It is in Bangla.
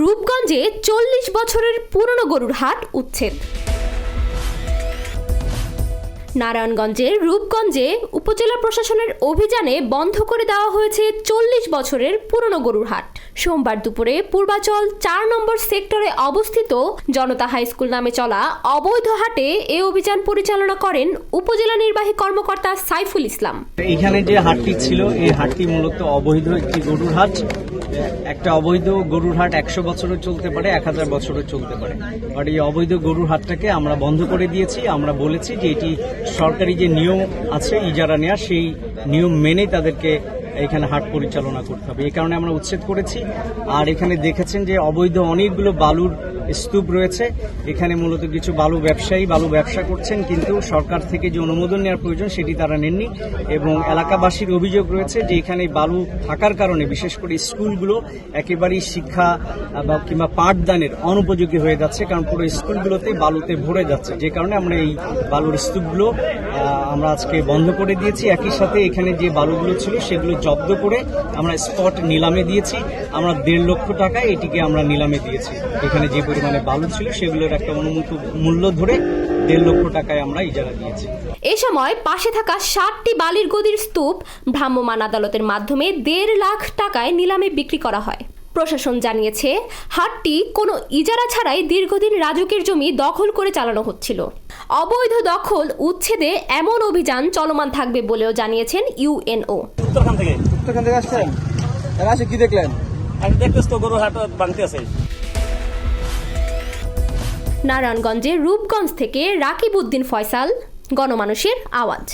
রূপগঞ্জে চল্লিশ বছরের পুরনো গরুর হাট উচ্ছেদ নারায়ণগঞ্জের রূপগঞ্জে উপজেলা প্রশাসনের অভিযানে বন্ধ করে দেওয়া হয়েছে চল্লিশ বছরের পুরনো গরুর হাট। সোমবার দুপুরে পূর্বাচল চার নম্বর সেক্টরে অবস্থিত জনতা হাই স্কুল নামে চলা অবৈধ হাটে এ অভিযান পরিচালনা করেন উপজেলা নির্বাহী কর্মকর্তা সাইফুল ইসলাম। এইখানে যে হাটটি ছিল, এই হাটটি মূলত অবৈধ একটি গরুর হাট। একটা অবৈধ গরুর হাট একশো বছরও চলতে পারে, এক হাজার বছরও চলতে পারে। আর এই অবৈধ গরুর হাটটাকে আমরা বন্ধ করে দিয়েছি। আমরা বলেছি যে এটি সরকারি যে নিয়ম আছে ইজারা নেওয়া সেই নিয়ম মেনেই তাদেরকে এখানে হাট পরিচালনা করতে হবে। এই কারণে আমরা উচ্ছেদ করেছি। আর এখানে দেখেছেন যে অবৈধ অনেকগুলো বালুর স্তূপ রয়েছে। এখানে মূলত কিছু বালু ব্যবসায়ী, বালু ব্যবসা করছেন, কিন্তু সরকার থেকে যে অনুমোদন নেওয়ার প্রয়োজন সেটি তারা নেননি এবং এলাকাবাসীর অভিযোগ রয়েছে যে এখানে বালু থাকার কারণে, বিশেষ করে স্কুলগুলো একেবারেই শিক্ষা বা কিংবা পাঠদানের অনুপযোগী হয়ে যাচ্ছে, কারণ পুরো স্কুলগুলোতে বালুতে ভরে যাচ্ছে। যে কারণে আমরা এই বালুর স্তূপগুলো আমরা আজকে বন্ধ করে দিয়েছি। একই সাথে এখানে যে বালুগুলো ছিল সেগুলো জব্দ করে আমরা স্পট নিলামে দিয়েছি। আমরা দেড় লক্ষ টাকায় এটিকে আমরা নিলামে দিয়েছি। এখানে যে পরিমাণে বালু ছিল সেগুলোর একটা অনুমূল্য মূল্য ধরে দেড় লক্ষ টাকায় আমরা ইজারা দিয়েছি। এ সময় পাশে থাকা ষাটটি বালির গদির স্তূপ ভ্রাম্যমাণ আদালতের মাধ্যমে দেড় লাখ টাকায় নিলামে বিক্রি করা হয়। প্রশাসন জানিয়েছে হাটটি কোনো ইজারা ছাড়াই দীর্ঘদিন রাজুকের জমি দখল করে চালানো হচ্ছিল। অবৈধ দখল উচ্ছেদে এমন অভিযান চলমান থাকবে বলেও জানিয়েছেন ইউএনও উত্তরখান থেকে। উত্তরখান থেকে আসছেন? এরা আসে কি দেখলেন? আমি দেখতেছি তো গরু হাট ভাঙতে আছে। নারায়ণগঞ্জের রূপগঞ্জ থেকে রাকিব উদ্দিন ফয়সাল গণমানুষের আওয়াজ।